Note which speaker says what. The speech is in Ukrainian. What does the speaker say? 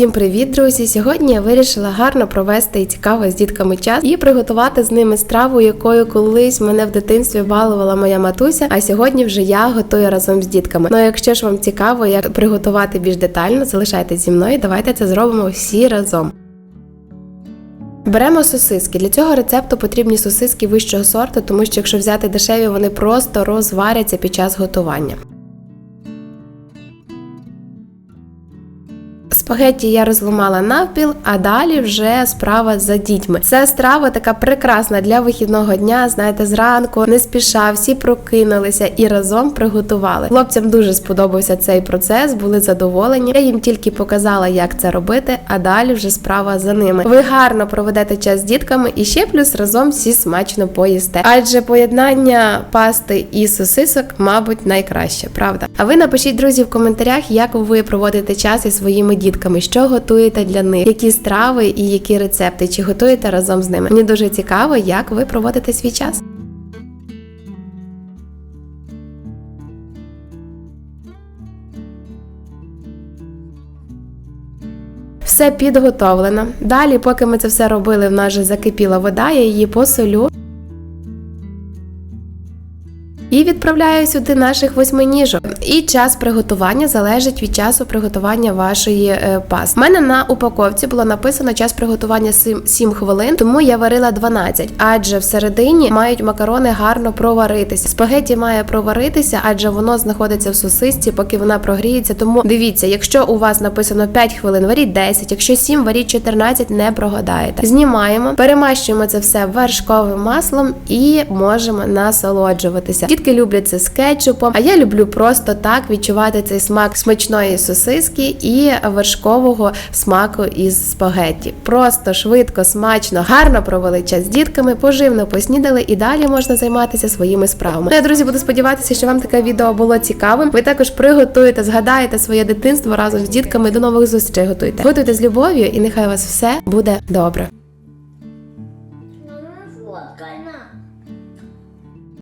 Speaker 1: Всім привіт, друзі! Сьогодні я вирішила гарно провести і цікаво з дітками час і приготувати з ними страву, якою колись мене в дитинстві балувала моя матуся. А сьогодні вже я готую разом з дітками. Ну а якщо ж вам цікаво, як приготувати більш детально, залишайтесь зі мною. Давайте це зробимо всі разом. Беремо сосиски. Для цього рецепту потрібні сосиски вищого сорту, тому що якщо взяти дешеві, вони просто розваряться під час готування. Спагетті я розламала навпіл, а далі вже справа за дітьми. Це страва така прекрасна для вихідного дня. Знаєте, зранку не спіша, всі прокинулися і разом приготували. Хлопцям дуже сподобався цей процес, були задоволені. Я їм тільки показала, як це робити, а далі вже справа за ними. Ви гарно проведете час з дітками і ще плюс разом всі смачно поїсте. Адже поєднання пасти і сосисок, мабуть, найкраще, правда? А ви напишіть, друзі, в коментарях, як ви проводите час із своїми дітками, що готуєте для них, які страви і які рецепти, чи готуєте разом з ними. Мені дуже цікаво, як ви проводите свій час. Все підготовлено. Далі, поки ми це все робили, в нас вже закипіла вода, я її посолю. І відправляю сюди наших восьминіжок. І час приготування залежить від часу приготування вашої е, пасти. У мене на упаковці було написано час приготування 7, 7 хвилин, тому я варила 12, адже всередині мають макарони гарно проваритися. Спагеті має проваритися, адже воно знаходиться в сосисці, поки вона прогріється. Тому дивіться, якщо у вас написано 5 хвилин, варіть 10, якщо 7, варіть 14, не прогадаєте. Знімаємо, перемащуємо це все вершковим маслом і можемо насолоджуватися. Дітки люблять це з кетчупом, а я люблю просто так відчувати цей смак смачної сосиски і вершкового смаку із спагетті. Просто швидко, смачно, гарно провели час з дітками, поживно поснідали і далі можна займатися своїми справами. Ну, я друзі, буду сподіватися, що вам таке відео було цікавим. Ви також приготуєте, згадаєте своє дитинство разом з дітками. До нових зустрічей готуйте. Готуйте з любов'ю, і нехай у вас все буде добре.